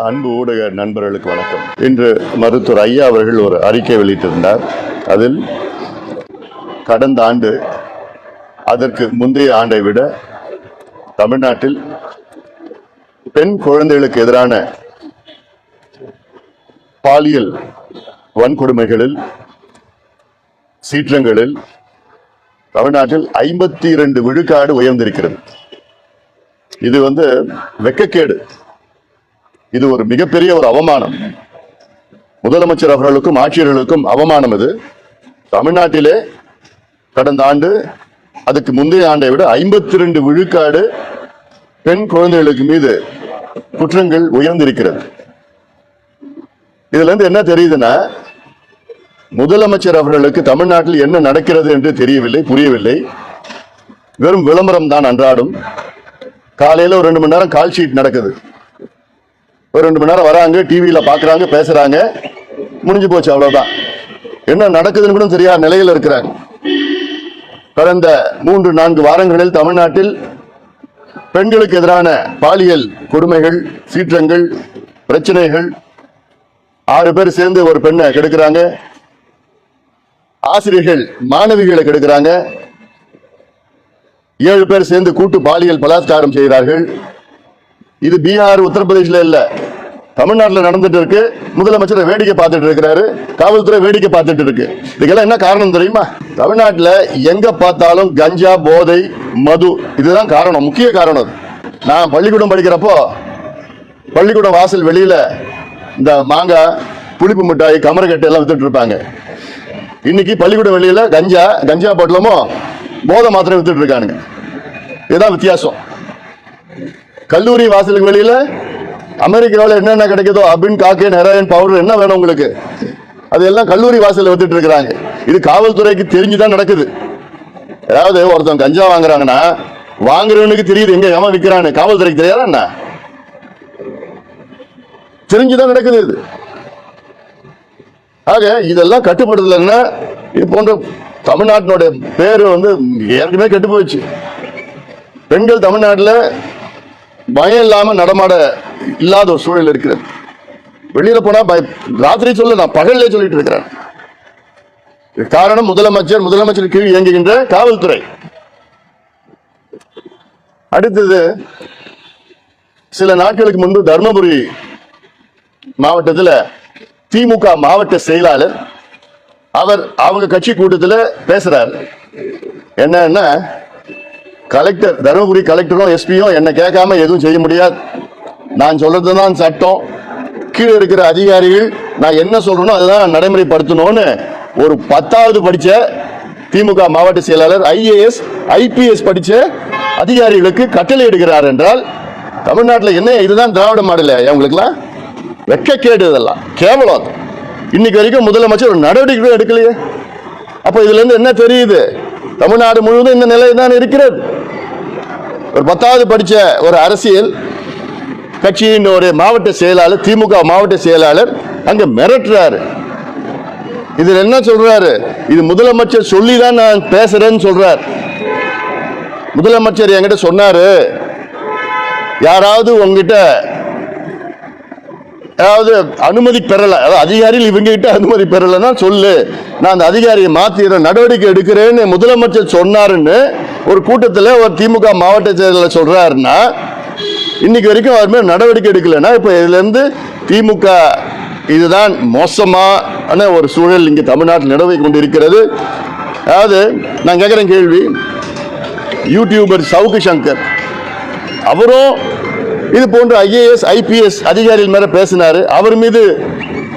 அன்பு ஊடக நண்பர்களுக்கு வணக்கம். இன்று மருத்துவர் ஐயா அவர்கள் ஒரு அறிக்கை வெளியிட்டிருந்தார். அதில் கடந்த ஆண்டு அதற்கு முந்தைய ஆண்டை விட தமிழ்நாட்டில் பெண் குழந்தைகளுக்கு எதிரான பாலியல் வன்கொடுமைகளில் சீற்றங்களில் தமிழ்நாட்டில் ஐம்பத்தி இரண்டு விழுக்காடு உயர்ந்திருக்கிறது. இது வந்து வெக்கக்கேடு. இது ஒரு மிகப்பெரிய ஒரு அவமானம். முதலமைச்சர் அவர்களுக்கும் ஆட்சியர்களுக்கும் அவமானம் இது. தமிழ்நாட்டிலே கடந்த ஆண்டு அதுக்கு முந்தைய ஆண்டை விட ஐம்பத்தி ரெண்டு விழுக்காடு பெண் குழந்தைகளுக்கு மீது குற்றங்கள் உயர்ந்திருக்கிறது. இதுல இருந்து என்ன தெரியுதுன்னா முதலமைச்சர் அவர்களுக்கு தமிழ்நாட்டில் என்ன நடக்கிறது என்று தெரியவில்லை புரியவில்லை. வெறும் விளம்பரம் தான் அன்றாடும். காலையில ஒரு ரெண்டு மணி நேரம் கால் ஷீட் நடக்குது. ஒரு ரெண்டு மணி நேரம் வராங்க டிவியில் பார்க்குறாங்க பேசுகிறாங்க முடிஞ்சு போச்சு அவ்வளோதான் என்ன நடக்குதுன்னு கூட தெரியாத நிலையில் இருக்கிறாங்க கடந்த மூன்று நான்கு வாரங்களில் தமிழ்நாட்டில் பெண்களுக்கு எதிரான பாலியல் கொடுமைகள் சீற்றங்கள் பிரச்சனைகள் ஆறு பேர் சேர்ந்து ஒரு பெண்ணை கெடுக்கிறாங்க. ஆசிரியர்கள் மாணவிகளை கெடுக்கிறாங்க. ஏழு பேர் சேர்ந்து கூட்டு பாலியல் பலாத்காரம் செய்கிறார்கள். இது பீகார் உத்தரப்பிரதேசில் இல்லை. தமிழ்நாட்டில் நடந்துட்டு இருக்கு. முதலமைச்சர் வேடிக்கை பார்த்துட்டு இருக்கிறாரு. காவல்துறை வேடிக்கை பார்த்துட்டு இருக்கு. இதுக்கெல்லாம் என்ன காரணம் தெரியுமா? தமிழ்நாட்டில் எங்க பார்த்தாலும் கஞ்சா போதை மது இதுதான் காரணம் முக்கிய காரணம் நான் பள்ளிக்கூடம் படிக்கிறப்போ பள்ளிக்கூடம் வாசல் வெளியில இந்த மாங்காய் புளிப்பு மிட்டாய் கமரக்கட்டை எல்லாம் வித்துட்டு இருப்பாங்க. இன்னைக்கு பள்ளிக்கூடம் வெளியில கஞ்சா கஞ்சா பாட்டிலமோ போதை மாத்திரம் வித்துட்டு இருக்கானுங்க. இதுதான் வித்தியாசம். கல்லூரி வாசலுக்கு வெளியில அமெரிக்காவில் என்னென்ன கிடைக்குதோ அபின் காக்கேன் ஹெராயின் பவுடர் என்ன வேணும் உங்களுக்கு? அதெல்லாம் கல்லூரி வாசலில் வித்துட்டு இருக்கிறாங்க. இது காவல்துறைக்கு தெரிஞ்சுதான் நடக்குது. அதாவது ஒருத்தன் கஞ்சா வாங்குறாங்கன்னா வாங்குறவனுக்கு தெரியுது எங்க எவன் விற்கிறான்னு காவல்துறைக்கு தெரியாதா என்ன? தெரிஞ்சுதான் நடக்குது இது. ஆக இதெல்லாம் கட்டுப்படுத்தலைன்னா இது போன்ற தமிழ்நாட்டினுடைய பேர் வந்து ஏற்கனவே கெட்டு போயிடுச்சு. பெண்கள் தமிழ்நாட்டில் பயம் இல்லாம நடமாட இல்லாத ஒரு சூழல் இருக்கிறது. வெளியில போனா பய- ராத்திரி சொல்ல நான் பகல்லே சொல்லிட்டு இருக்கிறேன். இது காரணம் முதலமைச்சர் முதலமைச்சர் கீழ் இயங்குகின்ற காவல்துறை. அடுத்தது சில நாட்களுக்கு முன்பு தர்மபுரி மாவட்டத்தில் திமுக மாவட்ட செயலாளர் அவர் அவங்க கட்சி கூட்டத்தில் பேசுறாரு. என்னன்னா கலெக்டர் தருமபுரி கலெக்டரும் எஸ்பியும் என்னை கேட்காம எதுவும் செய்ய முடியாது. நான் சொல்றது தான் சட்டம். கீழே இருக்கிற அதிகாரிகள் நான் என்ன சொல்றேனோ அதுதான் நடைமுறைப்படுத்தணும்னு ஒரு பத்தாவது படிச்ச திமுக மாவட்ட செயலாளர் ஐஏஎஸ் ஐபிஎஸ் படிச்ச அதிகாரிகளுக்கு கட்டளை எடுக்கிறார் என்றால் தமிழ்நாட்டில் என்ன இதுதான் திராவிட மாடல அவங்களுக்குலாம் வெக்கக்கேடு இதெல்லாம். கேவலம் இன்னைக்கு வரைக்கும் முதலமைச்சர் ஒரு நடவடிக்கை எடுக்கலையே. அப்போ இதுல இருந்து என்ன தெரியுது? தமிழ்நாடு முழுவதும் இந்த நிலை தான் இருக்கிறது. ஒரு பத்தாவது படித்த ஒரு அரசியல் கட்சியின் ஒரு மாவட்ட செயலாளர் திமுக மாவட்ட செயலாளர் அங்கே மிரட்டுறாரு. இதில் என்ன சொல்கிறாரு இது முதலமைச்சர் சொல்லி தான் நான் பேசுகிறேன்னு சொல்கிறார் முதலமைச்சர் என்கிட்ட சொன்னார் யாராவது உங்ககிட்ட அதாவது அனுமதி பெறலை அதாவது அதிகாரிகள் இவங்ககிட்ட அனுமதி பெறலைன்னா சொல்லு. நான் அந்த அதிகாரியை மாற்றிடுறேன் நடவடிக்கை எடுக்கிறேன்னு முதலமைச்சர் சொன்னாருன்னு ஒரு கூட்டத்தில் ஒரு திமுக மாவட்ட செயலாளர் சொல்கிறாருன்னா இன்னைக்கு வரைக்கும் அவர் மேலே நடவடிக்கை எடுக்கலைன்னா இப்போ இதுலேருந்து திமுக இதுதான் மோசமான ஒரு சூழல் இங்கே தமிழ்நாட்டில் நிலவை கொண்டிருக்கிறது. அதாவது நான் கேட்குறேன் கேள்வி. யூடியூபர் சவுக்கு சங்கர் அவரும் இது போன்ற ஐஏஎஸ் ஐபிஎஸ் அதிகாரிகள் மேல பேசினார். அவர் மீது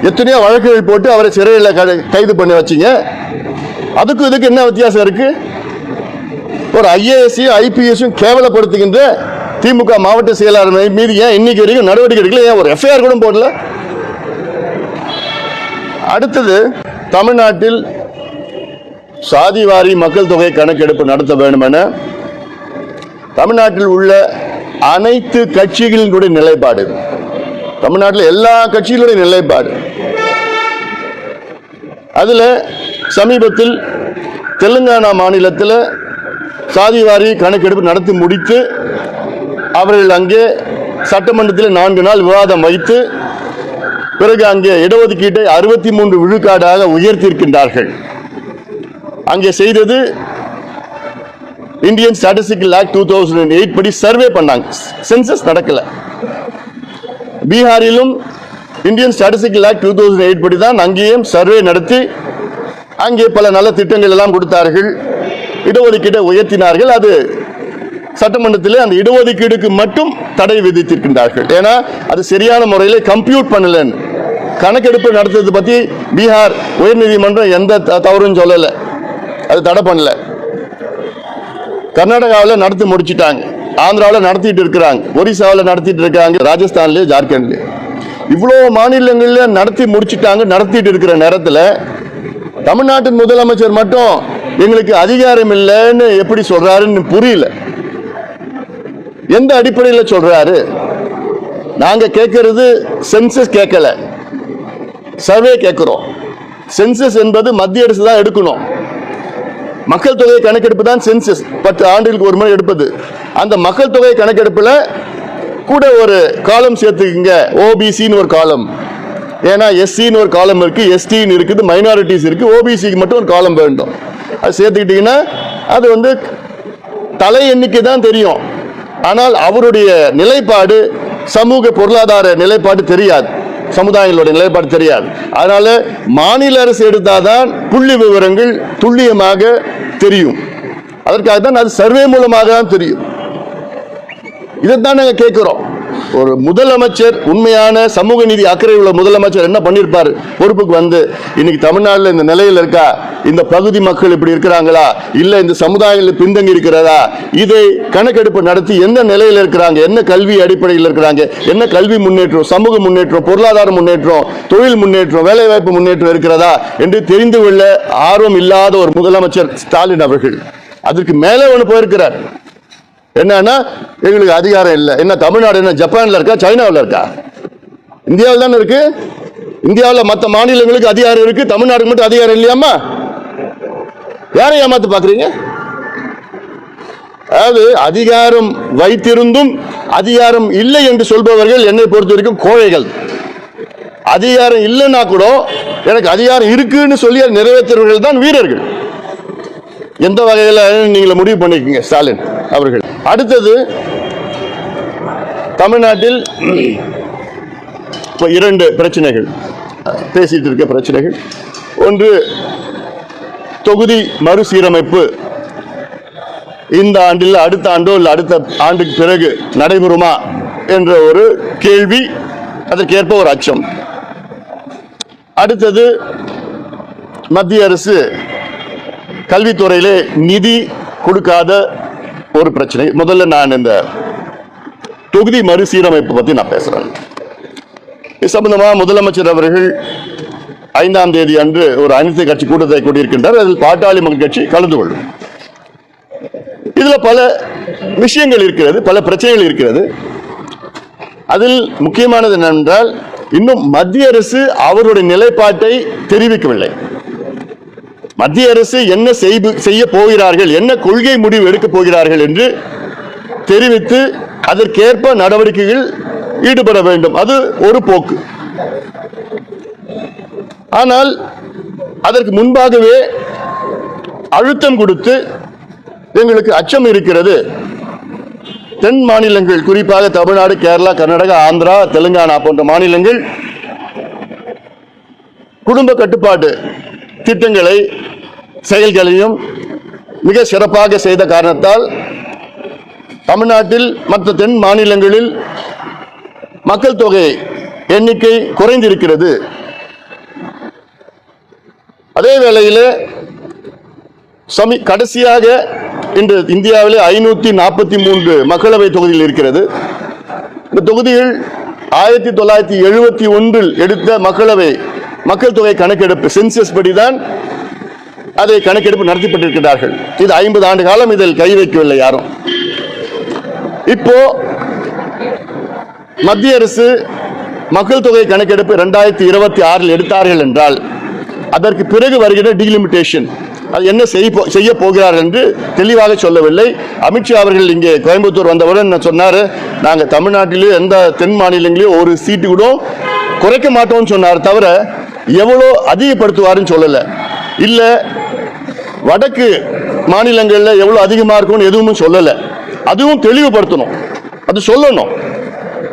எத்தனையோ வழக்குகள் போட்டு அவரை சிறையில் க- கைது பண்ணி வச்சீங்க. அதுக்கும் இதுக்கு என்ன வித்தியாசம் இருக்குது ஒரு ஐஏஎஸ்ஸையும் ஐபிஎஸ்ஸும் கேவலப்படுத்துகின்ற திமுக மாவட்ட செயலாளர் மீது ஏன் இன்னைக்கு வரைக்கும் நடவடிக்கை எடுக்கல? ஏன் ஒரு எஃப்ஐஆர் கூட போடல? அடுத்தது தமிழ்நாட்டில் சாதிவாரி மக்கள் தொகை கணக்கெடுப்பு நடத்த வேண்டும் என தமிழ்நாட்டில் உள்ள அனைத்து கட்சிகளினுடைய நிலைப்பாடு தமிழ்நாட்டில் எல்லா கட்சிகளுடைய நிலைப்பாடு. அதில் சமீபத்தில் தெலுங்கானா மாநிலத்தில் சாதிவாரி கணக்கெடுப்பு நடத்தி முடித்து அவர்கள் அங்கே சட்டமன்றத்தில் நான்கு நாள் விவாதம் வைத்து பிறகு அங்கே இடஒதுக்கீட்டை அறுபத்தி மூன்று விழுக்காடாக உயர்த்தியிருக்கின்றார்கள். அங்கே செய்தது Indian statistical act two thousand eight படி சர்வே பண்ணாங்க. சென்சஸ் நடக்கலை. பீகாரிலும் Indian statistical act two thousand eight படி தான் அங்கேயும் சர்வே நடத்தி அங்கே பல நல்ல திட்டங்கள் எல்லாம் கொடுத்தார்கள். இடஒதுக்கீட்டை உயர்த்தினார்கள். அது சட்டமன்றத்தில் அந்த இடஒதுக்கீடுக்கு மட்டும் தடை விதித்திருக்கின்றார்கள். ஏன்னா அது சரியான முறையில் கம்ப்யூட் பண்ணலன்னு. கணக்கெடுப்பு நடத்துறது பற்றி பீகார் உயர்நீதிமன்றம் எந்த த- தவறும் சொல்லலை. அது தடை பண்ணல. கர்நாடகாவில் நடத்தி முடிச்சிட்டாங்க. ஆந்திராவில் நடத்திட்டு இருக்கிறாங்க. ஒரிசாவில் நடத்திட்டு இருக்காங்க. ராஜஸ்தான்லேயும் ஜார்க்கண்ட்லயும் இவ்வளோ மாநிலங்களில் நடத்தி முடிச்சிட்டாங்க நடத்திட்டு இருக்கிற நேரத்தில் தமிழ்நாட்டின் முதலமைச்சர் மட்டும் எங்களுக்கு அதிகாரம் இல்லைன்னு எப்படி சொல்றாருன்னு புரியல. எந்த அடிப்படையில் சொல்றாரு? நாங்க கேட்கறது சென்சஸ் கேட்கல. சர்வே கேட்கிறோம். சென்சஸ் என்பது மத்திய அரசு தான் எடுக்கணும். மக்கள் தொகை கணக்கெடுப்பு தான் சென்சஸ் பத்து ஆண்டுகளுக்கு ஒரு முறை எடுப்பது. அந்த மக்கள் தொகை கணக்கெடுப்பில் கூட ஒரு காலம் சேர்த்துக்குங்க. ஓபிசின்னு ஒரு காலம் ஏன்னா எஸ்சின்னு ஒரு காலம் இருக்குது. எஸ்டின்னு இருக்குது மைனாரிட்டிஸ் இருக்குது ஓபிசிக்கு மட்டும் ஒரு காலம் வேண்டும். அது சேர்த்துக்கிட்டீங்கன்னா அது வந்து தலை எண்ணிக்கை தான் தெரியும். ஆனால் அவருடைய நிலைப்பாடு சமூக பொருளாதார நிலைப்பாடு தெரியாது. சமுதாயங்களோட நிலைப்பாடு தெரியாது. அதனால மாநில அரசு எடுத்தாதான் புள்ளி விவரங்கள் துல்லியமாக தெரியும். அதற்காக தான் அது சர்வே மூலமாக தான் தெரியும். இதைத்தான் நாங்கள் கேட்குறோம். ஒரு முதலமைச்சர் உண்மையான சமூக நீதி அக்கறை உள்ள முதலமைச்சர் என்ன பண்ணிருப்பாரு? பொறுப்புக்கு வந்து இன்னைக்கு தமிழ்நாட்டில் இந்த நிலையில் இருக்கா? இந்த பகுதி மக்கள் இப்படி இருக்கிறாங்களா? இல்லை இந்த சமுதாயங்கள் பின்தங்கி இருக்கிறதா? இதை கணக்கெடுப்பு நடத்தி எந்த நிலையில் இருக்கிறாங்க? என்ன கல்வி அடிப்படையில் இருக்கிறாங்க? என்ன கல்வி முன்னேற்றம்? சமூக முன்னேற்றம் பொருளாதார முன்னேற்றம் தொழில் முன்னேற்றம் வேலைவாய்ப்பு முன்னேற்றம் இருக்கிறதா? என்று தெரிந்து கொள்ள ஆர்வம் இல்லாத ஒரு முதலமைச்சர் ஸ்டாலின் அவர்கள். அதற்கு மேலே ஒன்று போயிருக்கிறார். என்னன்னா எங்களுக்கு அதிகாரம் இல்லை. என்ன தமிழ்நாடு என்ன ஜப்பானில் இருக்கா சைனாவில் இருக்கா? இந்தியாவில் தானே இருக்கு? இந்தியாவில் மற்ற மாநிலங்களுக்கு அதிகாரம் இருக்கு தமிழ்நாடுக்கு மட்டும் அதிகாரம் இல்லையாமா யாரை ஏமாத்து பார்க்குறீங்க? அதாவது அதிகாரம் வைத்திருந்தும் அதிகாரம் இல்லை என்று சொல்பவர்கள் என்னை பொறுத்த வரைக்கும் கோழைகள். அதிகாரம் இல்லைன்னா கூட எனக்கு அதிகாரம் இருக்குன்னு சொல்லி அதை நிறைவேற்றுறவர்கள் தான் வீரர்கள். எந்த வகையில் நீங்கள் முடிவு பண்ணிக்கங்க ஸ்டாலின் அவர்கள்? அடுத்தது தமிழ்நாட்டில் இப்போ இரண்டு பிரச்சனைகள். பேசிட்டு இருக்க பிரச்சனைகள். ஒன்று தொகுதி மறுசீரமைப்பு. இந்த ஆண்டில் அடுத்த ஆண்டோ இல்லை அடுத்த ஆண்டுக்கு பிறகு நடைபெறுமா என்ற ஒரு கேள்வி அதற்கேற்ப ஒரு அச்சம். அடுத்தது மத்திய அரசு கல்வித்துறையிலே நிதி கொடுக்காத ஒரு பிரச்சனை. முதல்ல நான் இந்த தொகுதி மறுசீரமைப்பு பற்றி நான் பேசுகிறேன் இது சம்பந்தமாக முதலமைச்சர் அவர்கள் ஐந்தாம் தேதி அன்று ஒரு அனைத்து கட்சி கூட்டத்தை கூட்டியிருக்கின்றார் அதில் பாட்டாளி மக்கள் கட்சி கலந்து கொள்ளும். இதில் பல விஷயங்கள் இருக்கிறது பல பிரச்சனைகள் இருக்கிறது. அதில் முக்கியமானது என்னவென்றால் இன்னும் மத்திய அரசு அவருடைய நிலைப்பாட்டை தெரிவிக்கவில்லை. மத்திய அரசு என்ன செய்ய போகிறார்கள் என்ன கொள்கை முடிவு எடுக்கப் போகிறார்கள் என்று தெரிவித்து அதற்கேற்ப நடவடிக்கைகள் ஈடுபட வேண்டும். அது ஒரு போக்கு. ஆனால் அதற்கு முன்பாகவே அழுத்தம் கொடுத்து எங்களுக்கு அச்சம் இருக்கிறது. தென் மாநிலங்கள் குறிப்பாக தமிழ்நாடு கேரளா கர்நாடகா ஆந்திரா தெலுங்கானா போன்ற மாநிலங்கள் குடும்ப கட்டுப்பாட்டு திட்டங்களை செயல்களையும் மிக சிறப்பாக செய்த காரணத்தால் தமிழ்நாட்டில் மற்ற தென் மாநிலங்களில் மக்கள் தொகை எண்ணிக்கை குறைந்திருக்கிறது. அதே வேளையில் சமி கடைசியாக இன்று இந்தியாவிலே ஐநூத்தி நாற்பத்தி மூன்று மக்களவை தொகுதியில் இருக்கிறது. இந்த தொகுதியில் ஆயிரத்தி தொள்ளாயிரத்தி எழுபத்தி ஒன்றில் எடுத்த மக்களவை மக்கள் தொகை கணக்கெடுப்பு சென்சஸ் படிதான் அதை கணக்கெடுப்பு நடத்தப்பட்டிருக்கிறார்கள் இது ஐம்பது ஆண்டு காலம் இதில் கை வைக்கவில்லை யாரும். இப்போ மத்திய அரசு மக்கள் தொகை கணக்கெடுப்பு ரெண்டாயிரத்தி இருபத்தி ஆறில் எடுத்தார்கள் என்றால் அதற்கு பிறகு வருகிற டீலிமிட்டேஷன் அது என்ன செய்ய போ- செய்ய போகிறார் என்று தெளிவாக சொல்லவில்லை. அமித்ஷா அவர்கள் இங்கே கோயம்புத்தூர் வந்தவுடன் சொன்னார் நாங்கள் நாங்க எந்த தென் மாநிலங்களிலும் ஒரு சீட்டு கூட குறைக்க மாட்டோம்னு சொன்னார் தவிர எவ்வளோ அதிகப்படுத்துவாருன்னு சொல்லலை. இல்லை வடக்கு மாநிலங்களில் எவ்வளோ அதிகமாக இருக்கும்னு எதுவும் சொல்லலை. அதுவும் தெளிவுபடுத்தணும். அது சொல்லணும்.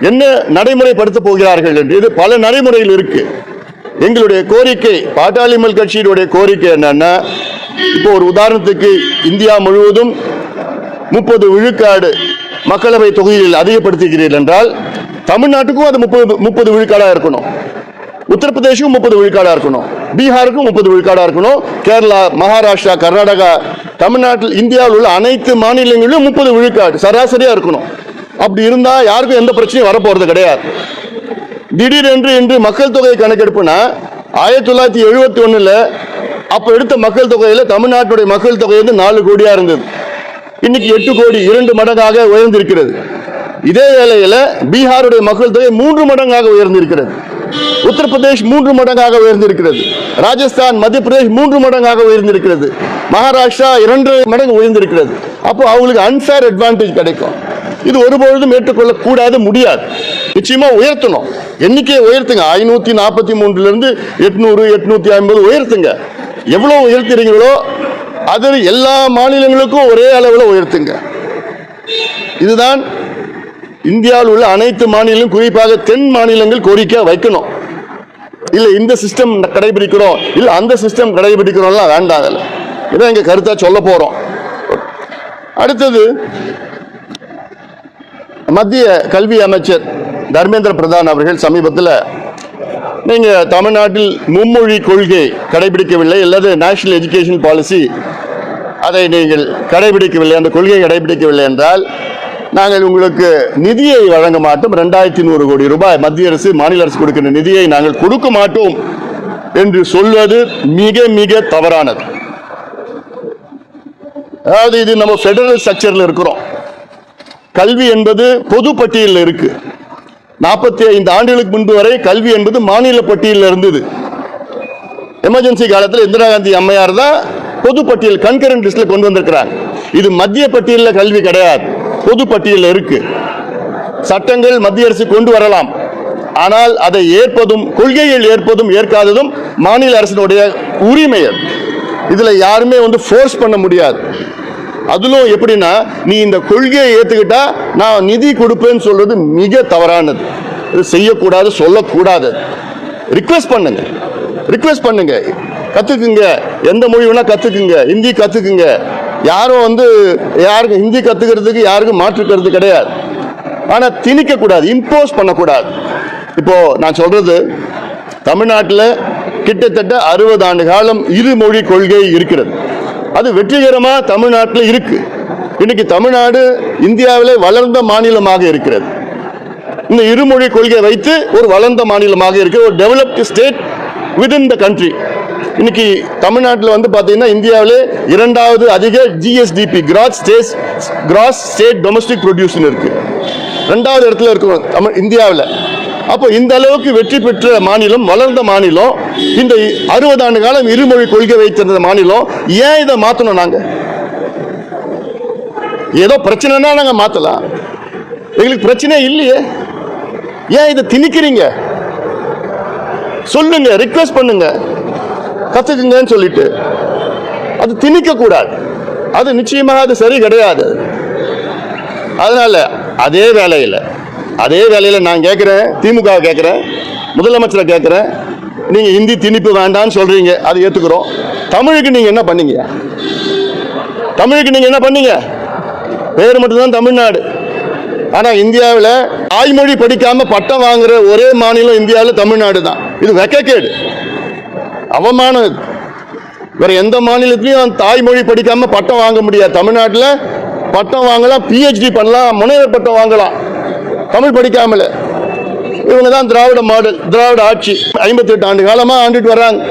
என்ன நடைமுறைப்படுத்த போகிறார்கள் என்று. இது பல நடைமுறைகள் இருக்கு. எங்களுடைய கோரிக்கை பாட்டாளிமல் கட்சியினுடைய கோரிக்கை என்னன்னா இப்போ ஒரு உதாரணத்துக்கு இந்தியா முழுவதும் முப்பது விழுக்காடு மக்களவை தொகுதியில் அதிகப்படுத்துகிறீர்கள் என்றால் தமிழ்நாட்டுக்கும் அது முப்பது முப்பது விழுக்காடாக இருக்கணும். உத்தரப்பிரதேஷும் முப்பது விழுக்காடாக இருக்கணும். பீகாருக்கும் முப்பது விழுக்காடாக இருக்கணும். கேரளா மகாராஷ்டிரா கர்நாடகா தமிழ்நாட்டில் இந்தியாவில் உள்ள அனைத்து மாநிலங்களிலும் முப்பது விழுக்காடு சராசரியாக இருக்கணும். அப்படி இருந்தால் யாருக்கும் எந்த பிரச்சனையும் வரப்போகிறது கிடையாது. திடீரென்று இன்று மக்கள் தொகை கணக்கெடுப்புனா ஆயிரத்தி தொள்ளாயிரத்தி எழுபத்தி ஒன்றில் அப்போ எடுத்த மக்கள் தொகையில் தமிழ்நாட்டுடைய மக்கள் தொகை வந்து நாலு கோடியாக இருந்தது. இன்னைக்கு எட்டு கோடி இரண்டு மடங்காக உயர்ந்திருக்கிறது. இதே வேளையில் பீகாருடைய மக்கள் தொகை மூன்று மடங்காக உயர்ந்திருக்கிறது. உத்தரப்பிரதேஷ் மூன்று மடங்காக உயர்ந்திருக்கிறது. ராஜஸ்தான் மத்திய பிரதேஷ் மூன்று மடங்காக உயர்ந்திருக்கிறது. மகாராஷ்டிரா இரண்டு மடங்கு உயர்ந்திருக்கிறது. அப்போ அவங்களுக்கு அன்ஃபேர் அட்வான்டேஜ் கிடைக்கும். இது ஒருபொழுதும் ஏற்றுக்கொள்ளக்கூடாது முடியாது. நிச்சயமா உயர்த்தணும். எண்ணிக்கையை உயர்த்துங்க. ஐநூத்தி நாற்பத்தி மூன்றுல இருந்து எட்நூறு எட்நூத்தி ஐம்பது உயர்த்துங்க. எவ்வளவு உயர்த்துறீங்களோ அது எல்லா மாநிலங்களுக்கும் ஒரே அளவில் உயர்த்துங்க. இதுதான் இந்தியாவில் உள்ள அனைத்து மாநிலங்களும் குறிப்பாக தென் மாநிலங்கள் கோரிக்கை வைக்கணும். இல்லை இந்த சிஸ்டம் கடைபிடிக்கிறோம். இல்லை அந்த சிஸ்டம் கடைபிடிக்கிறோம்லாம் வேண்டாம் அதில். இதான் எங்கள் கருத்தா சொல்ல போகிறோம் அடுத்தது மத்திய கல்வி அமைச்சர் தர்மேந்திர பிரதான் அவர்கள் சமீபத்தில் நீங்கள் தமிழ்நாட்டில் மும்மொழி கொள்கை கடைபிடிக்கவில்லை அல்லது நேஷனல் எஜுகேஷன் பாலிசி அதை நீங்கள் கடைபிடிக்கவில்லை அந்த கொள்கையை கடைபிடிக்கவில்லை என்றால் நாங்கள் உங்களுக்கு நிதியை வழங்க மாட்டோம். ரெண்டாயிரத்தி நூறு கோடி ரூபாய் மத்திய அரசு மாநில அரசு கொடுக்கின்ற நிதியை நாங்கள் கொடுக்க மாட்டோம் என்று சொல்வது மிக மிக தவறானது. அதாவது இது நம்ம ஃபெடரல் ஸ்ட்ரக்சரில் இருக்கிறோம். கல்வி என்பது பொது பட்டியலில் இருக்கு. நாற்பத்தி ஐந்து ஆண்டுகளுக்கு முன்பு வரை கல்வி என்பது மாநில பட்டியலில் இருந்தது. எமர்ஜென்சி காலத்தில் இந்திரா காந்தி அம்மையார் தான் பொது பட்டியல் கன்கரண்ட் லிஸ்ட்ல கொண்டு வந்திருக்கிறாங்க இது மத்திய பட்டியலில் கல்வி கிடையாது. பொது பட்டியலில் இருக்கு. சட்டங்கள் மத்திய அரசு கொண்டு வரலாம். ஆனால் அதை ஏற்பதும் கொள்கைகள் ஏற்பதும் ஏற்காததும் மாநில அரசினுடைய உரிமை இதில் யாருமே வந்து ஃபோர்ஸ் பண்ண முடியாது. அதிலும் எப்படின்னா நீ இந்த கொள்கையை ஏற்றுக்கிட்டா நான் நிதி கொடுப்பேன்னு சொல்றது மிக தவறானது. இது செய்யக்கூடாது சொல்லக்கூடாது. ரிக்வெஸ்ட் பண்ணுங்க. ரிக்வெஸ்ட் பண்ணுங்க. கற்றுக்குங்க எந்த மொழி வேணால் கற்றுக்குங்க ஹிந்தி கற்றுக்குங்க யாரும் வந்து யாருக்கும் ஹிந்தி கற்றுக்கிறதுக்கு யாருக்கும் மாற்றுக்கிறது கிடையாது. ஆனால் திணிக்கக்கூடாது இம்போஸ் பண்ணக்கூடாது. இப்போது நான் சொல்கிறது தமிழ்நாட்டில் கிட்டத்தட்ட அறுபது ஆண்டு காலம் இருமொழி கொள்கை இருக்கிறது. அது வெற்றிகரமாக தமிழ்நாட்டில் இருக்குது இன்னைக்கு தமிழ்நாடு இந்தியாவிலே வளர்ந்த மாநிலமாக இருக்கிறது. இந்த இருமொழி கொள்கை வைத்து ஒரு வளர்ந்த மாநிலமாக இருக்கிற ஒரு developed state with in the country இன்னைக்கு தமிழ்நாட்டில் வந்து பார்த்தீங்கன்னா இந்தியாவிலே இரண்டாவது அதிக GSDP gross state gross state domestic production இருக்கு. ரெண்டாவது இடத்துல இருக்கும் தமிழ் இந்தியாவில். அப்போ இந்த அளவுக்கு வெற்றி பெற்ற மாநிலம் வளர்ந்த மாநிலம் இந்த அறுபது ஆண்டு காலம் இருமொழி கொள்கை வைத்திருந்த மாநிலம் ஏன் இதை மாற்றணும் நாங்கள் ஏதோ பிரச்சனைனா நாங்கள் மாற்றலாம் எங்களுக்கு பிரச்சனை இல்லையே. ஏன் இதை திணிக்கிறீங்க? சொல்லுங்க ரிக்வெஸ்ட் பண்ணுங்க. கத்துக்குங்கன்னு சொல்லிட்டு. அது திணிக்க கூடாது அது நிச்சயமாக அது சரி கிடையாது. அதனால அதே வேலையில் அதே வேலையில் நான் கேட்குறேன் திமுக கேட்குறேன் முதலமைச்சரை கேட்குறேன் நீங்கள் ஹிந்தி திணிப்பு வேண்டாம்னு சொல்கிறீங்க அதை ஏற்றுக்கிறோம் தமிழுக்கு நீங்கள் என்ன பண்ணீங்க? தமிழுக்கு நீங்கள் என்ன பண்ணீங்க? பேர் மட்டும்தான் தமிழ்நாடு. ஆனால் இந்தியாவில் தாய்மொழி படிக்காமல் பட்டம் வாங்குற ஒரே மாநிலம் இந்தியாவில் தமிழ்நாடு தான் இது வெக்கக்கேடு. அவமானம். இது. வேற எந்த மாநிலத்திலையும் தாய்மொழி படிக்காம பட்டம் வாங்க முடியாது. தமிழ்நாட்டில் பட்டம் வாங்கலாம் பிஹெச்டி பண்ணலாம் முனைவர் பட்டம் வாங்கலாம். தமிழ் படிக்காமல. இவங்க தான் திராவிட மாடல் திராவிட ஆட்சி. ஐம்பத்தி எட்டு ஆண்டு காலமாக ஆண்டுட்டு வர்றாங்க.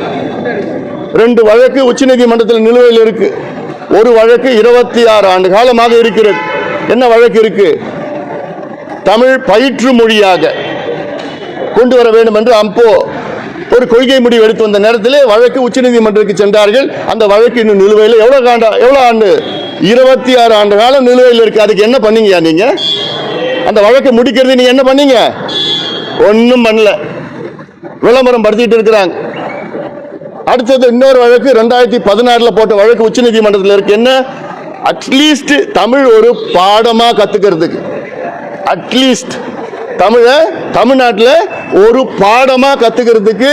ரெண்டு வழக்கு உச்சநீதிமன்றத்தில் நிலுவையில் இருக்கு. ஒரு வழக்கு இருபத்தி ஆறு ஆண்டு காலமாக இருக்கிறது. என்ன வழக்கு இருக்கு? தமிழ் பயிற்று மொழியாக கொண்டு வர வேண்டும் என்று அப்போ ஒரு கொள்கை முடிவு எடுத்து வந்த நேரத்தில் வழக்கு உச்சநீதிமன்றத்துக்கு சென்றார்கள். அந்த வழக்கு இன்னும் நிலுவையில் எவ்வளோ காண்டா எவ்வளோ ஆண்டு? இருபத்தி ஆறு ஆண்டு காலம் நிலுவையில் இருக்கு. அதுக்கு என்ன பண்ணீங்க நீங்க? அந்த வழக்கை முடிக்கிறது நீங்க என்ன பண்ணீங்க? ஒன்றும் பண்ணல. விளம்பரம் படுத்திட்டு இருக்கிறாங்க. அடுத்தது இன்னொரு வழக்கு ரெண்டாயிரத்தி பதினாறுல போட்ட வழக்கு உச்சநீதிமன்றத்தில் இருக்கு. என்ன? அட்லீஸ்ட் தமிழ் ஒரு பாடமா கத்துக்கிறதுக்கு. அட்லீஸ்ட் தமிழை தமிழ்நாட்டில் ஒரு பாடமாக கற்றுக்கிறதுக்கு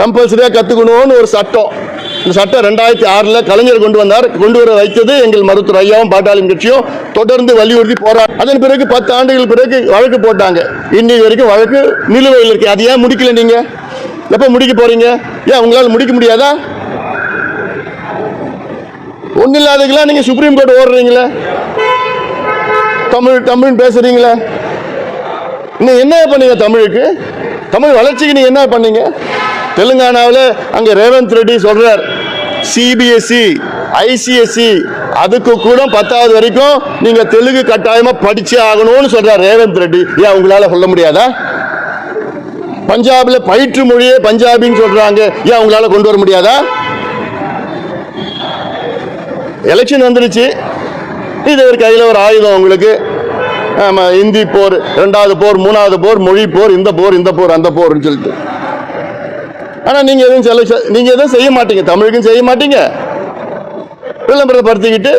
கம்பல்சரியாக கற்றுக்கணும்னு ஒரு சட்டம். இந்த சட்டம் ரெண்டாயிரத்தி ஆறில் கலைஞர் கொண்டு வந்தார். கொண்டு வர வைத்தது எங்கள் மருத்துவர் ஐயாவும் பாட்டாளின் கட்சியும். தொடர்ந்து வலியுறுத்தி போறாங்க அதன் பிறகு பத்து ஆண்டுகள் பிறகு வழக்கு போட்டாங்க. இன்னைக்கு வரைக்கும் வழக்கு நிலுவையில் இருக்கு. அது ஏன் முடிக்கல நீங்க? எப்ப முடிக்க போறீங்க? ஏன் உங்களால் முடிக்க முடியாதா? ஒன்றும் இல்லாததுக்கெல்லாம் நீங்க சுப்ரீம் கோர்ட் ஓடுறீங்களே? தமிழ் தமிழ் பேசுறீங்களே? இன்னும் என்ன பண்ணீங்க தமிழுக்கு? தமிழ் வளர்ச்சிக்கு நீங்கள் என்ன பண்ணீங்க? தெலுங்கானாவில் அங்கே ரேவந்த் ரெட்டி சொல்கிறார் சிபிஎஸ்சி ஐசிஎஸ்சி அதுக்கு கூட பத்தாவது வரைக்கும் நீங்கள் தெலுங்கு கட்டாயமாக படிச்சே ஆகணும்னு சொல்கிறார் ரேவந்த் ரெட்டி. ஏன் உங்களால் சொல்ல முடியாதா? பஞ்சாபில் பயிற்று மொழியே பஞ்சாபின்னு சொல்கிறாங்க ஏன் உங்களால் கொண்டு வர முடியாதா? எலெக்ஷன் வந்துருச்சு. இது ஒரு கையில் ஒரு ஆயுதம் உங்களுக்கு. இந்தி போர் ரெண்டாவது போர் மூணாவது போர் மொழி போர் இந்த போர் இந்த போர் அந்த போர்னு சொல்லிட்டு. ஆனால் நீங்கள் எதுவும் செல நீங்கள் எதுவும் செய்ய மாட்டீங்க. தமிழுக்கும் செய்ய மாட்டீங்க. விளம்பரப்படுத்திக்கிட்டு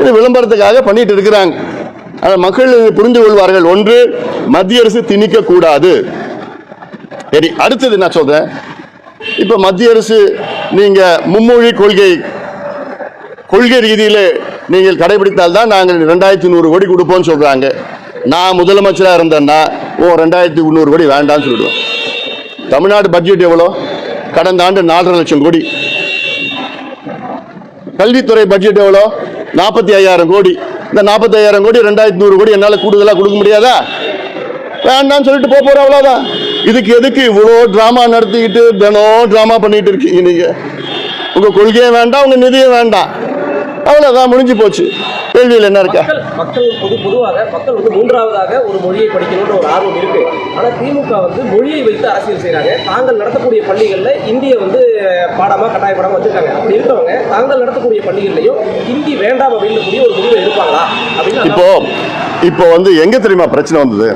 இது விளம்பரத்துக்காக பண்ணிட்டு இருக்கிறாங்க. ஆனால் மக்கள் புரிந்து கொள்வார்கள். ஒன்று மத்திய அரசு திணிக்க கூடாது. சரி அடுத்தது நான் சொல்றேன். இப்போ மத்திய அரசு நீங்கள் மும்மொழி கொள்கை கொள்கை ரீதியில் நீங்கள் கடைபிடித்தால் தான் நாங்கள் ரெண்டாயிரத்தி நூறு கோடி கொடுப்போம்னு சொல்கிறாங்க நான் முதலமைச்சராக இருந்தேன்னா ஓ ரெண்டாயிரத்தி முந்நூறு கோடி வேண்டாம்னு சொல்லிடுவேன். தமிழ்நாடு பட்ஜெட் எவ்வளோ? கடந்த ஆண்டு நாலரை லட்சம் கோடி. கல்வித்துறை பட்ஜெட் எவ்வளோ? நாற்பத்தி ஐயாயிரம் கோடி. இந்த நாற்பத்தி ஐயாயிரம் கோடி ரெண்டாயிரத்தி நூறு கோடி என்னால் கூடுதலாக கொடுக்க முடியாதா? வேண்டாம்னு சொல்லிட்டு போக போகிறோம் அவ்வளோதான் இதுக்கு எதுக்கு இவ்வளோ ட்ராமா நடத்திக்கிட்டு தினம் ட்ராமா பண்ணிட்டு இருக்கீங்க நீங்கள் உங்கள் கொள்கையே வேண்டாம் உங்கள் நிதியும் வேண்டாம். அவ்வளோதான் முடிஞ்சு போச்சு. கேள்வியில் என்ன இருக்கா? மக்கள் பொது பொதுவாக மக்கள் வந்து மூன்றாவதாக ஒரு மொழியை படிக்கணும்னு ஒரு ஆர்வம் இருக்கு. ஆனா திமுக வந்து மொழியை வைத்து அரசியல் செய்கிறாங்க தாங்கள் நடத்தக்கூடிய பள்ளிகள்ல இந்திய வந்து பாடமா கட்டாய பாடமா வச்சிருக்காங்க. அப்படி இருக்கிறவங்க தாங்கள் நடத்தக்கூடிய பள்ளிகள்லயும் ஹிந்தி வேண்டாம் அப்படின்னு கூடிய ஒரு முடிவை எடுப்பாங்களா? அப்படின்னு இப்போ இப்போ வந்து எங்க தெரியுமா பிரச்சனை வந்தது?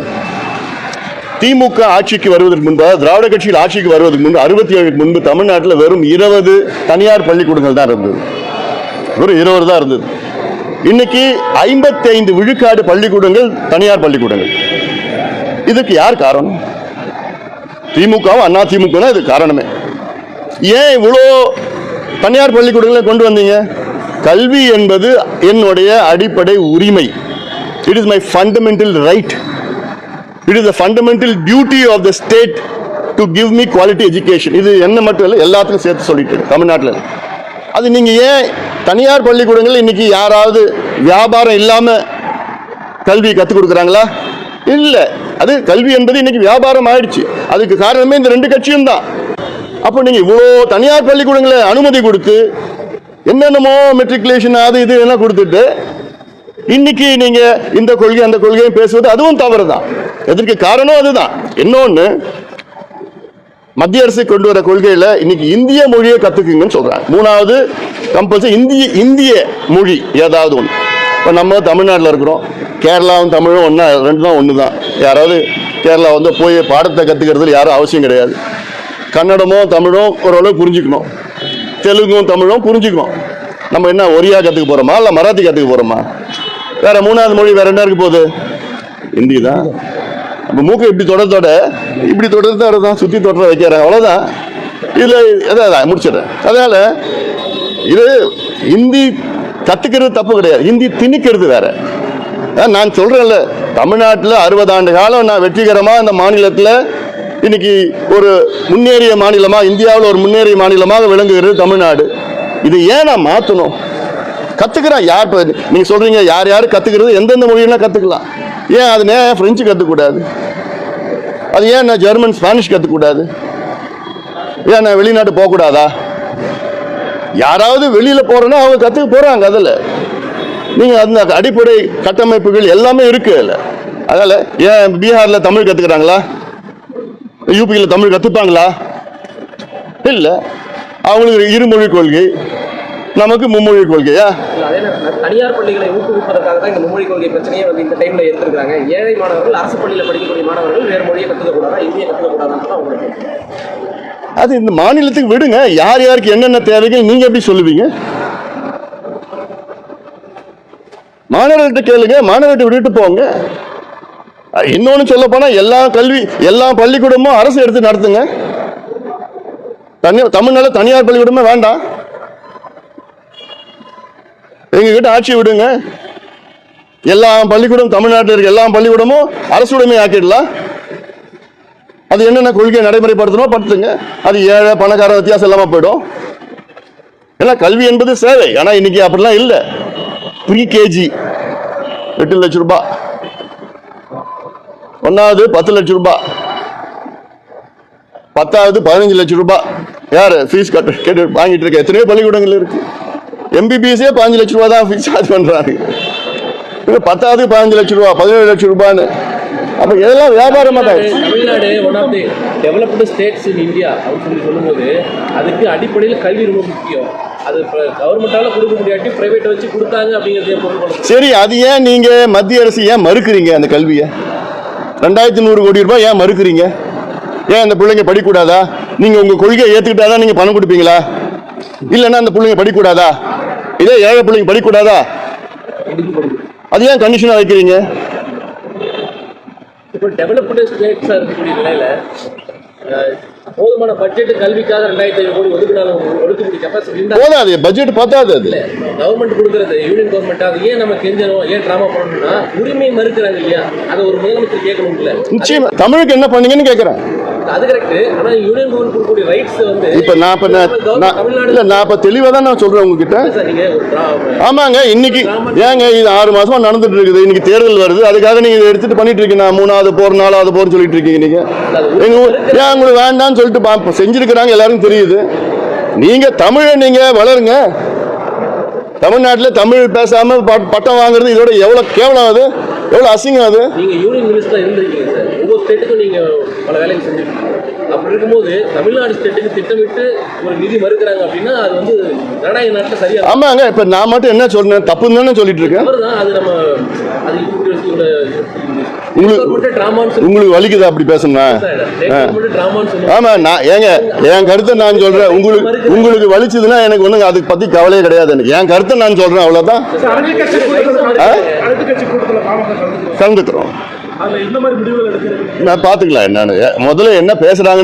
திமுக ஆட்சிக்கு வருவதற்கு முன்பாக திராவிட கட்சியில் ஆட்சிக்கு வருவதற்கு முன்பு அறுபத்தி ஏழுக்கு முன்பு தமிழ்நாட்டில் வெறும் இருபது தனியார் பள்ளிக்கூடங்கள் தான் இருந்தது. வெறும் இருபது தான் இருந்தது. இன்னைக்கு ஐம்பத்தி ஐந்து விழுக்காடு பள்ளிக்கூடங்கள் தனியார் பள்ளிக்கூடங்கள். இதுக்கு யார் காரணம்? திமுகவும் அண்ணா திமுக தான் இது காரணமே. ஏன் இவ்வளோ தனியார் பள்ளிக்கூடங்களை கொண்டு வந்தீங்க? கல்வி என்பது என்னுடைய அடிப்படை உரிமை. It is my fundamental right it is the fundamental duty of the state to give me quality education இது என்ன மட்டும் இல்லை எல்லாத்துக்கும் சேர்த்து சொல்லிட்டு தமிழ்நாட்டில். அது நீங்கள் ஏன் தனியார் பள்ளிக்கூடங்கள் இன்றைக்கி யாராவது வியாபாரம் இல்லாமல் கல்வி கற்றுக் கொடுக்குறாங்களா? இல்லை. அது கல்வி என்பது இன்றைக்கி வியாபாரம் ஆயிடுச்சு. அதுக்கு காரணமே இந்த ரெண்டு கட்சியும் தான். அப்போ நீங்கள் இவ்வளோ தனியார் பள்ளிக்கூடங்களை அனுமதி கொடுத்து என்னென்னமோ மெட்ரிகுலேஷன் அது இது எல்லாம் கொடுத்துட்டு இன்னைக்கு நீங்கள் இந்த கொள்கை அந்த கொள்கையும் பேசுவது அதுவும் தவறு தான் எதற்கு காரணம் அதுதான். இன்னொன்று மத்திய அரசு கொண்டு வர கொள்கையில இன்னைக்கு இந்திய மொழியை கத்துக்குங்கன்னு சொல்றாங்க. மூணாவது கம்பல்சரி இந்திய இந்திய மொழி ஏதாவது ஒன்று இப்போ நம்ம தமிழ்நாட்டில் இருக்கிறோம். கேரளாவும் தமிழும் ஒன்றா ரெண்டு தான் ஒன்று தான் யாராவது கேரளா வந்து போய் பாடத்தை கற்றுக்கிறதுல யாரும் அவசியம் கிடையாது. கன்னடமும் தமிழும் ஓரளவு புரிஞ்சுக்கணும். தெலுங்கும் தமிழும் புரிஞ்சுக்கணும். நம்ம என்ன ஒரியா கற்றுக்க போகிறோமா இல்லை மராத்தி கற்றுக்க போகிறோமா வேறு மூணாவது மொழி வேறு என்ன இருக்க போகுது? ஹிந்தி தான் நம்ம மூக்கை இப்படி தொடர்தோட இப்படி தொடர்ந்து தான் சுற்றி தொடர வைக்கிறாங்க. அவ்வளோதான் இதில் அதான் முடிச்சிடுறேன். அதனால் இது ஹிந்தி கற்றுக்கிறது தப்பு கிடையாது. ஹிந்தி திணிக்கிறது வேற. நான் சொல்கிறேன்ல தமிழ்நாட்டில் அறுபது ஆண்டு காலம் நான் வெற்றிகரமாக இந்த மாநிலத்தில் இன்னைக்கு ஒரு முன்னேறிய மாநிலமாக இந்தியாவில் ஒரு முன்னேறிய மாநிலமாக விளங்குகிறது தமிழ்நாடு. இது ஏன் நான் மாற்றணும் கற்றுக்கிறேன் யார்? நீங்கள் சொல்கிறீங்க யார் யார் கற்றுக்கிறது எந்தெந்த மொழியெல்லாம் கற்றுக்கலாம் ஏன் அது ஏன் ஃப்ரெஞ்சு கற்றுக்கூடாது அது ஏன் நான் ஜெர்மன் ஸ்பானிஷ் கற்றுக்கூடாது ஏன் நான் வெளிநாட்டு போகக்கூடாதா? யாராவது வெளியில் போகிறோன்னா அவங்க கற்றுக்க போகிறாங்க அதில். நீங்கள் அந்த அடிப்படை கட்டமைப்புகள் எல்லாமே இருக்குது அதில். அதனால் ஏன் பீகாரில் தமிழ் கற்றுக்குறாங்களா யூபியில் தமிழ் கற்றுப்பாங்களா இல்லை. அவங்களுக்கு இருமொழி கொள்கை. நமக்கு மும்மொழி கொள்கையா தனியார் பள்ளிகளை ஊக்குவிப்பதற்காக தான் இந்த மும்மொழி கொள்கை பிரச்சனையே வந்து இந்த டைம்ல எடுத்திருக்காங்க ஏழை மாணவர்கள் அரசு பள்ளியில் படிக்கக்கூடிய மாணவர்கள் வேறு மொழியை கற்றுக்க கூடாதா இந்தியை கற்றுக்க கூடாதுன்னு தான் உங்களுக்கு அது இந்த மாநிலத்துக்கு விடுங்க. யார் யாருக்கு என்னென்ன தேவைகள் நீங்க எப்படி சொல்லுவீங்க? மாணவர்கிட்ட கேளுங்க. மாணவர்கிட்ட விட்டுட்டு போங்க. அஹ் இன்னொன்னு சொல்ல போனா எல்லா கல்வி எல்லா பள்ளிக்கூடமும் அரசு எடுத்து நடத்துங்க. தனியார் தமிழ்நாடு தனியார் பள்ளிக்கூடமே வேண்டாம். எங்ககிட்ட ஆட்சி விடுங்க. எல்லா பள்ளிக்கூடம் தமிழ்நாட்டில் இருக்க எல்லா பள்ளிக்கூடமும் அரசுடைமை ஆக்கிடலாம். அது என்னென்ன கொள்கையை நடைமுறைப்படுத்தணும் படுத்துங்க. அது ஏழை பணக்கார வித்தியாசம் இல்லாமல் போயிடும். ஏன்னா கல்வி என்பது சேவை. ஆனால் இன்னைக்கு அப்படிலாம் இல்லை. Pre KG. எட்டு லட்சம் ரூபா. ஒன்றாவது பத்து லட்சம் ரூபா. பத்தாவது பதினஞ்சு லட்சம் ரூபாய் யார்? ஃபீஸ் கட்ட கேட்டு வாங்கிட்டு இருக்க எத்தனையோ பள்ளிக்கூடங்கள் இருக்குது எம்பிபிஎஸ்ஸே பதினஞ்சு லட்சம் ரூபாய் தான் ஃபீஸ் சார்ஜ் பண்றாங்க இது பத்தாவது பதினஞ்சு லட்சம் ரூபாய் பதினேழு லட்சம் ரூபான்னு. அப்ப இதெல்லாம் வியாபாரமா தான். Tamil Nadu one of the developed states in India அப்படின்னு சொல்லி சொல்லும்போது அதுக்கு அடிப்படையில் கல்வி ரொம்ப முக்கியம். அது கவர்மெண்டால கொடுக்க முடியாட்டி பிரைவேட் வச்சு கொடுத்தாங்க அப்படிங்கிறதே சரி அது ஏன் நீங்க மத்திய அரசு ஏன் மறுக்கிறீங்க அந்த கல்வியை? ரெண்டாயிரத்தி நூறு கோடி ரூபாய் ஏன் மறுக்கிறீங்க? ஏன் அந்த பிள்ளைங்க படிக்கூடாதா நீங்க உங்க கொள்கையை ஏத்துக்கிட்டாதான் நீங்க பணம் கொடுப்பீங்களா? இல்லைன்னா அந்த பிள்ளைங்க படிக்கூடாதா? இதே ஏழை பிள்ளைங்க படிக்கூடாதா? அது ஏன் கண்டிஷனா வைக்கிறீங்க? இப்போ டெவலப்டு ஸ்டேட்ஸாக இருக்கக்கூடிய நிலையில போதுமான பட்ஜெட் கல்விக்காக ரெண்டாயிரத்தி ஐநூறு கோடி ஒதுக்கினாலும் ஒதுக்கக்கூடிய கெப்பாசிட்டி போதாது பட்ஜெட் பத்தாது அது. கவர்மெண்ட் கொடுக்கறது யூனியன் கவர்மெண்ட் அது ஏன் நம்ம கெஞ்சணும் ஏன் ட்ராமா பண்ணணும்னா உரிமை மறுக்கிறாங்க இல்லையா? அதை ஒரு முதலமைச்சர் கேட்கணும்ல. நிச்சயமா. தமிழுக்கு என்ன பண்ணீங்கன்னு கேக்குறேன். அது கரெக்ட் ஆனா யூனியன் கவர்மெண்ட் கொடுக்கக்கூடிய ரைட்ஸ் வந்து இப்ப நான் இப்ப நான் நான் இல்ல நான் இப்ப தெளிவா தான் நான் சொல்றேன் உங்ககிட்ட. ஆமாங்க இன்னைக்கு ஏங்க இது ஆறு மாசமா நடந்துட்டு இருக்குது. இன்னைக்கு தேர்தல் வருது. அதுக்காக நீங்க இதை எடுத்துட்டு பண்ணிட்டு இருக்கீங்க. மூணாவது போர் நாலாவது போர் சொல்லிட்டு இருக்கீங்க நீங்க. எங்க ஏன் உங்களுக்கு வேண்டாம்னு சொல்லிட்டு பா- செஞ்சிருக்கிறாங்க எல்லாருக்கும் தெரியுது. நீங்க தமிழை நீங்க வளருங்க. தமிழ்நாட்டுல தமிழ் பேசாம பட்டம் வாங்குறது இதோட எவ்வளவு கேவலம் அது? எவ்வளவு அசிங்கம் அது? நீங்க யூனியன் மினிஸ்டரா இருந்திருக்கீங்க சார். ஸ்டேட்டுக்கும் நீங்க பல வேலைகள் செஞ்சிருக்கீங்க. அப்படி இருக்கும்போது தமிழ்நாடு ஸ்டேட்டுக்கு திட்டமிட்டு ஒரு நிதி மறுக்கிறாங்க அப்படின்னா அது வந்து ஜனநாயக நாட்டில் சரியா ஆமாங்க இப்ப நான் மட்டும் என்ன சொல்றேன்? தப்புன்னு தானே சொல்லிட்டு இருக்கேன் தவறு தான் அது நம்ம அது உங்களுக்கு- வலிக்குதா அப்படி பேசணும்னா? ஆமா நான் ஏங்க என் கருத்தை நான் சொல்றேன். உங்களுக்கு உங்களுக்கு வலிச்சதுன்னா எனக்கு ஒண்ணுங்க அதுக்கு பத்தி கவலையே கிடையாது எனக்கு. என் கருத்தை நான் சொல்றேன் அவ்வளவுதான். கலந்துக்கிறோம். நான் பாத்துக்கலாம் என்னன்னு. முதல்ல என்ன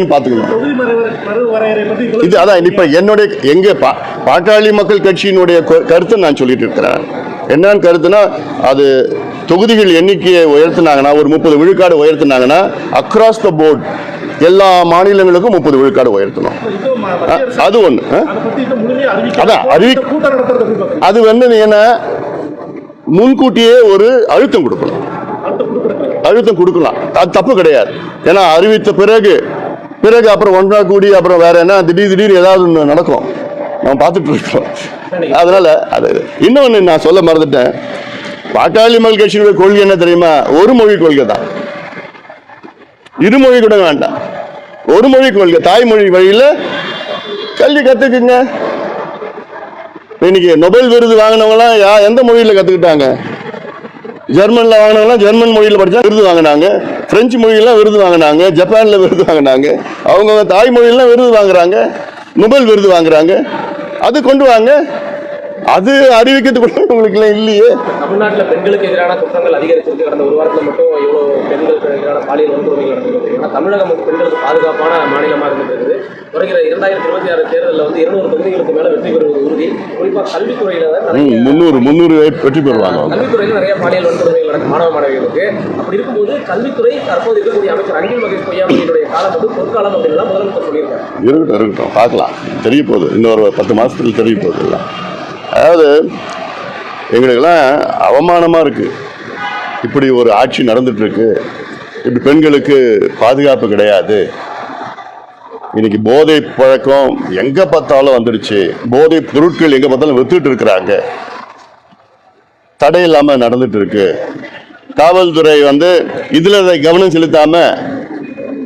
பத்தி இவ்வளவு இது அதான் இப்ப என்னுடைய எங்க பா- பாட்டாளி மக்கள் கட்சியினுடைய கருத்தை நான் சொல்லிட்டு இருக்கிறேன். என்னன்னு கருத்துனா அது தொகுதிகள் எண்ணிக்கையை உயர்த்தினாங்கன்னா ஒரு முப்பது விழுக்காடு உயர்த்தினாங்கன்னா அக்ராஸ் த போர்ட் எல்லா மாநிலங்களுக்கும் முப்பது விழுக்காடு உயர்த்தணும். அது முழுமையா அதான், அறிவி-? அது வந்து என்ன முன்கூட்டியே ஒரு அழுத்தம் கொடுக்கணும். அழுத்தம் கொடுக்கலாம். அது தப்பு கிடையாது. ஏன்னா அறிவித்த பிறகு பிறகு அப்புறம் ஒன்றா கூடி அப்புறம் வேற என்ன திடீர் திடீர் ஏதாவது ஒன்று நடக்கும். நம்ம பார்த்துட்டு இருக்கோம் அதனால அது இன்னொன்று நான் சொல்ல மறந்துட்டேன். பாட்டாளி மக்கள் கட்சியினுடைய கொள்கை என்ன தெரியுமா? ஒரு மொழி கொள்கை தான். இருமொழி கூட வேண்டாம். ஒரு மொழி கொள்கை. தாய்மொழி வழியில கல்வி கற்றுக்குங்க இன்னைக்கு நொபைல் விருது வாங்கினவங்களாம் யா எந்த மொழியில கத்துக்கிட்டாங்க? ஜெர்மனில் வாங்கினவங்களாம் ஜெர்மன் மொழியில் படித்தா விருது வாங்கினாங்க. ஃப்ரெஞ்சு மொழியெல்லாம் விருது வாங்கினாங்க. ஜப்பானில் விருது வாங்கினாங்க. அவங்க தாய்மொழியெல்லாம் விருது வாங்குறாங்க. நொபேல் விருது வாங்குறாங்க. அது கொண்டு வாங்க. அது அறிவிக்கிறது கூட உங்களுக்கு எல்லாம் இல்லையே. தமிழ்நாட்டில் பெண்களுக்கு எதிரான குற்றங்கள் அதிகரிச்சிருக்கு. கடந்த ஒரு வாரத்தில் மட்டும் எவ்வளோ பெண்களுக்கு எதிரான பாலியல் வன்கொடுமைகள் நடந்திருக்கு. ஆனால் தமிழகம் வந்து பெண்களுக்கு பாதுகாப்பான மாநிலமாக இருந்துட்டு இருக்குது வருகிற இரண்டாயிரத்தி இருபத்தி ஆறு தேர்தலில் வந்து இருநூறு தொகுதிகளுக்கு மேலே வெற்றி பெறுவது உறுதி. குறிப்பாக கல்வித்துறையில் முந்நூறு முந்நூறு வெற்றி பெறுவாங்க. கல்வித்துறையில் நிறைய பாலியல் வன்கொடுமைகள் நடக்கும் மாணவ மாணவிகளுக்கு. அப்படி இருக்கும்போது கல்வித்துறை தற்போது இருக்கக்கூடிய அமைச்சர் அன்பில் மகேஷ் பொய்யாமொழியினுடைய காலம் வந்து பொற்காலம் அப்படின்னு தான் முதலமைச்சர் சொல்லியிருக்காரு. இருக்கட்டும் இருக்கட்டும். பார்க்கலாம். தெரிய போகுது. இன்னொரு பத்து மாசத்துல தெரிய போகுது எல்லாம். அதாவது எங்களுக்கெல்லாம் அவமானமாக இருக்குது இப்படி ஒரு ஆட்சி நடந்துகிட்ருக்கு இப்படி பெண்களுக்கு பாதுகாப்பு கிடையாது. இன்னைக்கு போதை பழக்கம் எங்கே பார்த்தாலும் வந்துடுச்சு. போதை பொருட்கள் எங்கே பார்த்தாலும் வித்துட்டு இருக்கிறாங்க. தடை இல்லாமல் நடந்துட்டு இருக்கு காவல்துறை வந்து இதில் கவனம் செலுத்தாமல்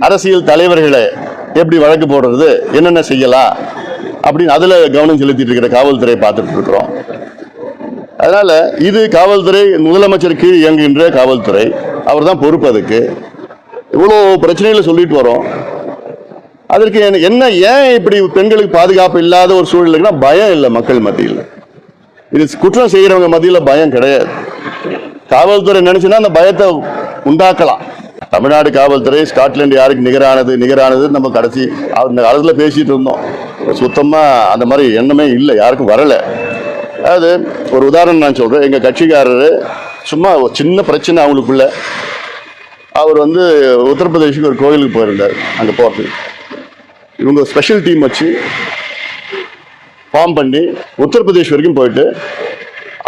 அரசியல் தலைவர்களை எப்படி வழக்கு போடுறது என்னென்ன செய்யலாம் அப்படின்னு அதில் கவனம் செலுத்திட்டு இருக்கிற காவல்துறையை பார்த்துட்டு இருக்கிறோம். அதனால் இது காவல்துறை முதலமைச்சருக்கு இயங்குகின்ற காவல்துறை அவர் தான் பொறுப்பு அதுக்கு. இவ்வளோ பிரச்சனைகளை சொல்லிட்டு வரோம். அதற்கு என்ன- என்ன ஏன் இப்படி பெண்களுக்கு பாதுகாப்பு இல்லாத ஒரு சூழ்நிலைக்குன்னா பயம் இல்லை மக்கள் மத்தியில். இது குற்றம் செய்கிறவங்க மத்தியில் பயம் கிடையாது. காவல்துறை நினைச்சுன்னா அந்த பயத்தை உண்டாக்கலாம். தமிழ்நாடு காவல்துறை ஸ்காட்லாந்து யாருக்கு நிகரானது நிகரானது நம்ம கடைசி அந்த காலத்தில் பேசிட்டு இருந்தோம். சுத்தமாக அந்த மாதிரி எண்ணமே இல்லை யாருக்கும் வரலை. அதாவது ஒரு உதாரணம் நான் சொல்கிறேன் எங்கள் கட்சிக்காரர் சும்மா ஒரு சின்ன பிரச்சனை அவங்களுக்குள்ள. அவர் வந்து உத்தரப்பிரதேஷுக்கு ஒரு கோயிலுக்கு போயிருந்தார் அங்கே போகிறது இவங்க ஸ்பெஷல் டீம் வச்சு ஃபார்ம் பண்ணி உத்தரப்பிரதேஷ் வரைக்கும் போயிட்டு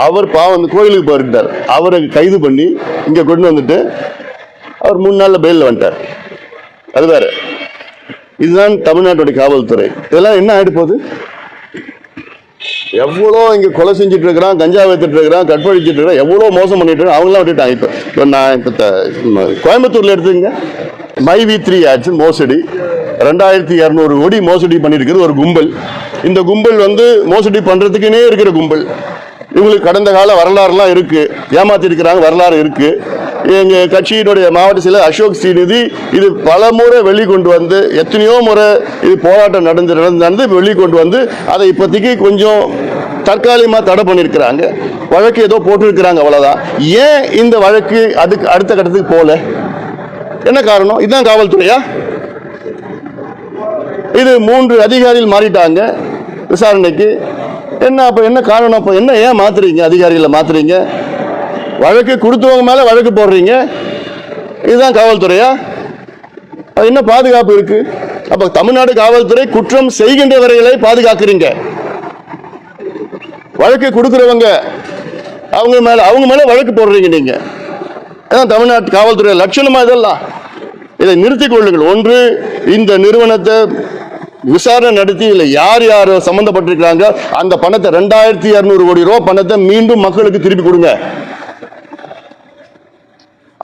அவர் பாவம் கோயிலுக்கு போயிருந்தார். அவரை கைது பண்ணி இங்கே கொண்டு வந்துட்டு அவர் மூணு நாளில் பெயிலில் வந்துட்டார். அது வேற. இதுதான் தமிழ்நாட்டுடைய காவல்துறை. இதெல்லாம் என்ன ஆயிட்டு போகுது? எவ்வளோ இங்கே கொலை செஞ்சுட்டு இருக்கிறான் கஞ்சா வைத்துட்டு இருக்கிறான் கற்பழிச்சிட்டு இருக்கிறான் எவ்வளோ மோசம் பண்ணிட்டு இருக்கான் அவங்களாம் விட்டுட்டாங்க இப்போ. இப்போ நான் இப்போ கோயம்புத்தூரில் எடுத்துங்க மை வி த்ரீ ஆட்ஸ் மோசடி. ரெண்டாயிரத்தி இரநூறு கோடி மோசடி பண்ணியிருக்கிறது ஒரு கும்பல். இந்த கும்பல் வந்து மோசடி பண்ணுறதுக்குன்னே இருக்கிற கும்பல். இவங்களுக்கு கடந்த கால வரலாறுலாம் இருக்குது ஏமாற்றிருக்கிறாங்க வரலாறு இருக்குது எங்கள் கட்சியினுடைய மாவட்ட செயலர் அசோக் ஸ்ரீநிதி இது பல முறை வெளிக்கொண்டு வந்து எத்தனையோ முறை இது போராட்டம் நடந்து நடந்து நடந்து வெளிக்கொண்டு வந்து அதை இப்போதைக்கு கொஞ்சம் தற்காலிகமாக தடை பண்ணியிருக்கிறாங்க. வழக்கு ஏதோ போட்டிருக்கிறாங்க அவ்வளோதான் ஏன் இந்த வழக்கு அதுக்கு அடுத்த கட்டத்துக்கு போகல? என்ன காரணம்? இதுதான் காவல்துறையா? இது மூன்று அதிகாரிகள் மாறிட்டாங்க விசாரணைக்கு. என்ன அப்போ என்ன காரணம்? அப்போ என்ன ஏன் மாற்றுறீங்க அதிகாரிகளை மாற்றுறீங்க வழக்கு கொடுத்தவங்க மேல வழக்கு போடுறீங்க? இதுதான் காவல்துறையா? அது என்ன பாதுகாப்பு இருக்கு? அப்ப தமிழ்நாடு காவல்துறை குற்றம் செய்கின்றவர்களை பாதுகாக்கிறீங்க. வழக்கு கொடுக்குறவங்க அவங்க மேல அவங்க மேல வழக்கு போடுறீங்க நீங்க. அதான் தமிழ்நாட்டு காவல்துறை லட்சணமா இதெல்லாம். இதை நிறுத்திக் கொள்ளுங்கள். ஒன்று இந்த நிறுவனத்தை விசாரணை நடத்தி இல்லை யார் யார் சம்பந்தப்பட்டிருக்கிறாங்க அந்த பணத்தை ரெண்டாயிரத்தி இரநூறு கோடி ரூபா பணத்தை மீண்டும் மக்களுக்கு திருப்பி கொடுங்க.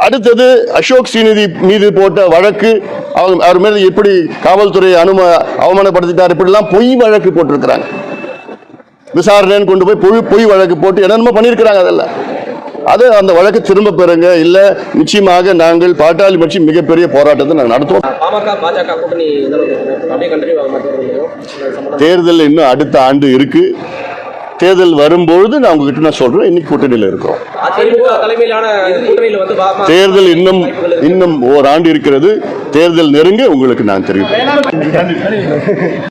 அடுத்தது அசோக் ஸ்ரீநிதி மீது போட்ட வழக்கு அவங்க அவர் மேல எப்படி காவல்துறை அனும அவமானப்படுத்திட்டார் இப்படிலாம் பொய் வழக்கு போட்டிருக்கிறாங்க. விசாரணைன்னு கொண்டு போய் பொய் பொய் வழக்கு போட்டு என்னென்னமோ பண்ணியிருக்கிறாங்க அதெல்லாம். அது அந்த வழக்கு திரும்ப பெறுங்க இல்ல நிச்சயமாக நாங்கள் பாட்டாளி கட்சி மிகப்பெரிய போராட்டத்தை நாங்கள் நடத்துவோம். தேர்தல் இன்னும் அடுத்த ஆண்டு இருக்கு. தேர்தல் வரும்பொழுது நான் உங்ககிட்ட நான் சொல்றேன். இன்னைக்கு கூட்டணியில் இருக்கிறோம். தேர்தல் இன்னும் இன்னும் ஓராண்டு இருக்கிறது. தேர்தல் நெருங்க உங்களுக்கு நான் தெரிவிப்பேன்